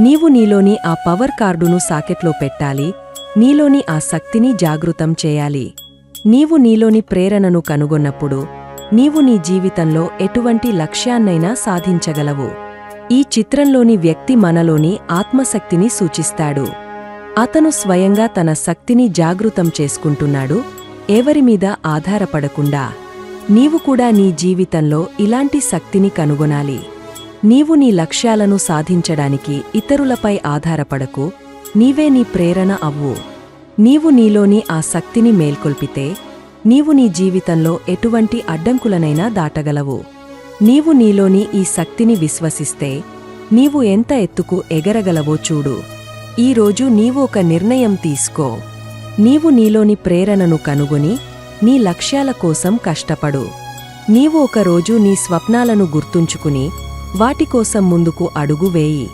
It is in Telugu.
నీవు నీలోని ఆ పవర్ కార్డును సాకెట్లో పెట్టాలి నీలోని ఆ శక్తిని జాగృతం చేయాలి. నీవు నీలోని ప్రేరణను కనుగొన్నప్పుడు నీవు నీ జీవితంలో ఎటువంటి లక్ష్యాన్నైనా సాధించగలవు. ఈ చిత్రంలోని వ్యక్తి మనలోని ఆత్మశక్తిని సూచిస్తాడు. అతను స్వయంగా తన శక్తిని జాగృతం చేసుకుంటున్నాడు ఎవరిమీద ఆధారపడకుండా. నీవు కూడా నీ జీవితంలో ఇలాంటి శక్తిని కనుగొనాలి. నీవు నీ లక్ష్యాలను సాధించడానికి ఇతరులపై ఆధారపడకు నీవే నీ ప్రేరణ అవ్వు. నీవు నీలోని ఆ శక్తిని మేల్కొల్పితే నీవు నీ జీవితంలో ఎటువంటి అడ్డంకులనైనా దాటగలవు. నీవు నీలోని ఈ శక్తిని విశ్వసిస్తే నీవు ఎంత ఎత్తుకు ఎగరగలవో చూడు. ఈరోజు నీవు ఒక నిర్ణయం తీసుకో. నీవు నీలోని ప్రేరణను కనుగొని నీ లక్ష్యాల కోసం కష్టపడు. నీవు ఒకరోజు నీ స్వప్నాలను గుర్తుంచుకుని వాటి కోసం ముందుకు అడుగు వేయి.